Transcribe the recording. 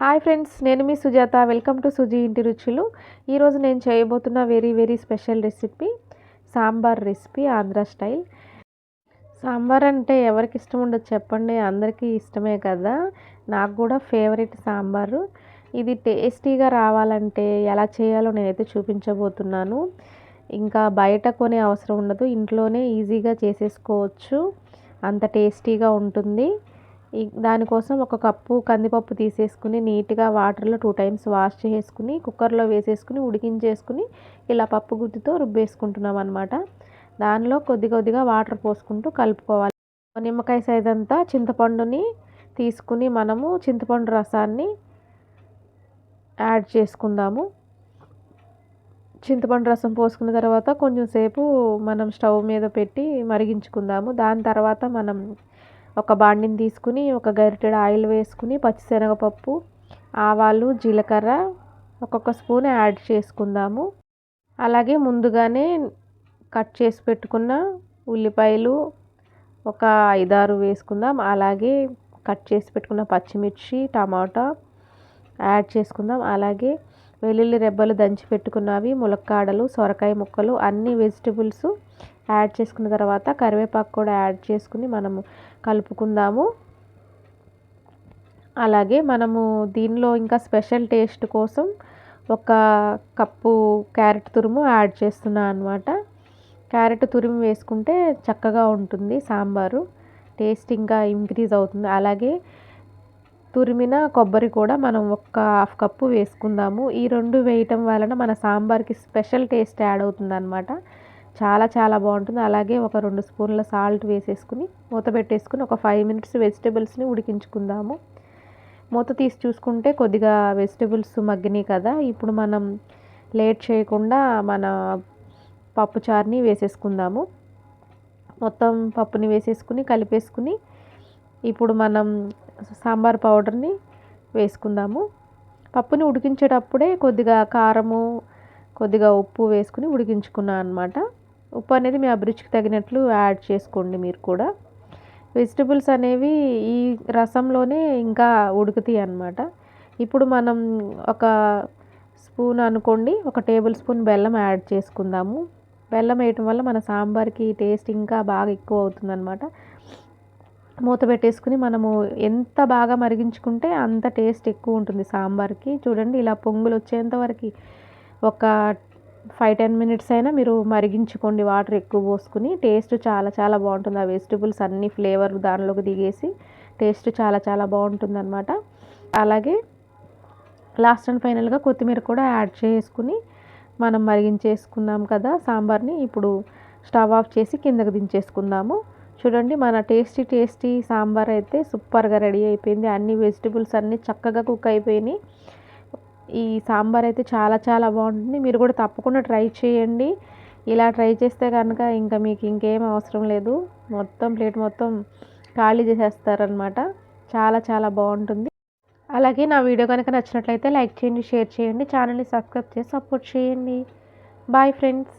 Hi friends నేను మీ Sujatha. Welcome to Suji ఇంటి రుచులు. ఈరోజు నేను చేయబోతున్న very very special recipe sambar recipe Andhra style. Sambar అంటే ఎవరికి ఇష్టం ఉండదు చెప్పండి అందరికీ ఇష్టమే కదా. నాకు కూడా ఫేవరెట్ సాంబారు. ఇది టేస్టీగా రావాలంటే ఎలా చేయాలో నేనైతే చూపించబోతున్నాను. ఇంకా బయట కొనే అవసరం ఉండదు ఇంట్లోనే ఈజీగా చేసేసుకోవచ్చు. అంత టేస్టీగా ఉంటుంది. దానికోసం ఒక కప్పు కందిపప్పు తీసేసుకుని నీట్గా వాటర్లో టూ టైమ్స్ వాష్ చేసుకుని కుక్కర్లో వేసేసుకుని ఉడికించేసుకుని ఇలా పప్పు గుత్తితో రుబ్బేసుకుంటున్నాం అనమాట దానిలో కొద్ది కొద్దిగా వాటర్ పోసుకుంటూ కలుపుకోవాలి. నిమ్మకాయ సైజ్ అంతా చింతపండుని తీసుకుని మనము చింతపండు రసాన్ని యాడ్ చేసుకుందాము. చింతపండు రసం పోసుకున్న తర్వాత కొంచెం సేపు మనం స్టవ్ మీద పెట్టి మరిగించుకుందాము. దాని తర్వాత మనం ఒక బాండిని తీసుకుని ఒక గరిటెడు ఆయిల్ వేసుకుని పచ్చిశనగపప్పు ఆవాలు జీలకర్ర ఒక్కొక్క స్పూన్ యాడ్ చేసుకుందాము. అలాగే ముందుగానే కట్ చేసి పెట్టుకున్న ఉల్లిపాయలు ఒక ఐదారు వేసుకుందాం. అలాగే కట్ చేసి పెట్టుకున్న పచ్చిమిర్చి టమాటా యాడ్ చేసుకుందాం. అలాగే వెల్లుల్లి రెబ్బలు దంచి పెట్టుకున్నవి ములక్కాడలు సొరకాయ ముక్కలు అన్ని వెజిటబుల్స్ యాడ్ చేసుకున్న తర్వాత కరివేపాకు కూడా యాడ్ చేసుకుని మనము కలుపుకుందాము. అలాగే మనము దీనిలో ఇంకా స్పెషల్ టేస్ట్ కోసం ఒక కప్పు క్యారెట్ తురుము యాడ్ చేస్తున్నాను అనమాట క్యారెట్ తురుము వేసుకుంటే చక్కగా ఉంటుంది సాంబారు. టేస్ట్ ఇంకా ఇంక్రీజ్ అవుతుంది. అలాగే తురిమిన కొబ్బరి కూడా మనం ఒక హాఫ్ కప్పు వేసుకుందాము. ఈ రెండు వేయటం వలన మన సాంబార్కి స్పెషల్ టేస్ట్ యాడ్ అవుతుంది అనమాట చాలా చాలా బాగుంటుంది. అలాగే ఒక రెండు స్పూన్ల సాల్ట్ వేసేసుకుని మూత పెట్టేసుకుని ఒక ఫైవ్ మినిట్స్ వెజిటేబుల్స్ని ఉడికించుకుందాము. మూత తీసి చూసుకుంటే కొద్దిగా వెజిటేబుల్స్ మగ్గినాయి కదా. ఇప్పుడు మనం లేట్ చేయకుండా మన పప్పు చారుని వేసేసుకుందాము. మొత్తం పప్పుని వేసేసుకుని కలిపేసుకుని ఇప్పుడు మనం సాంబార్ పౌడర్ని వేసుకుందాము. పప్పుని ఉడికించేటప్పుడే కొద్దిగా కారము కొద్దిగా ఉప్పు వేసుకుని ఉడికించుకున్నాను అనమాట ఉప్పు అనేది మీ అభిరుచికి తగినట్లు యాడ్ చేసుకోండి మీరు కూడా. వెజిటబుల్స్ అనేవి ఈ రసంలోనే ఇంకా ఉడుకుతాయి అన్నమాట. ఇప్పుడు మనం ఒక స్పూన్ అనుకోండి ఒక టేబుల్ స్పూన్ బెల్లం యాడ్ చేసుకుందాము. బెల్లం వేయటం వల్ల మన సాంబార్కి టేస్ట్ ఇంకా బాగా ఎక్కువ అవుతుందన్నమాట. మూత పెట్టేసుకుని మనము ఎంత బాగా మరిగించుకుంటే అంత టేస్ట్ ఎక్కువ ఉంటుంది సాంబార్కి. చూడండి ఇలా పొంగులు వచ్చేంత వరకు ఒక ఫైవ్ టెన్ మినిట్స్ అయినా మీరు మరిగించుకోండి వాటర్ ఎక్కువ పోసుకుని. టేస్ట్ చాలా చాలా బాగుంటుంది. ఆ వెజిటబుల్స్ అన్ని ఫ్లేవర్ దానిలోకి దిగేసి టేస్ట్ చాలా చాలా బాగుంటుంది అనమాట అలాగే లాస్ట్ అండ్ ఫైనల్గా కొత్తిమీర కూడా యాడ్ చేసుకుని మనం మరిగించేసుకున్నాం కదా సాంబార్ని. ఇప్పుడు స్టవ్ ఆఫ్ చేసి కిందకు దించేసుకుందాము. చూడండి మన టేస్టీ టేస్టీ సాంబార్ అయితే సూపర్గా రెడీ అయిపోయింది. అన్ని వెజిటబుల్స్ అన్నీ చక్కగా కుక్ అయిపోయినాయి. ఈ సాంబార్ అయితే చాలా చాలా బాగుంటుంది. మీరు కూడా తప్పకుండా ట్రై చేయండి. ఇలా ట్రై చేస్తే కనుక ఇంకా మీకు ఇంకేం అవసరం లేదు. మొత్తం ప్లేట్ మొత్తం ఖాళీ చేసేస్తారనమాట చాలా చాలా బాగుంటుంది. అలాగే నా వీడియో కనుక నచ్చినట్లయితే లైక్ చేయండి షేర్ చేయండి. ఛానల్ని సబ్స్క్రైబ్ చేసి సపోర్ట్ చేయండి. Bye friends.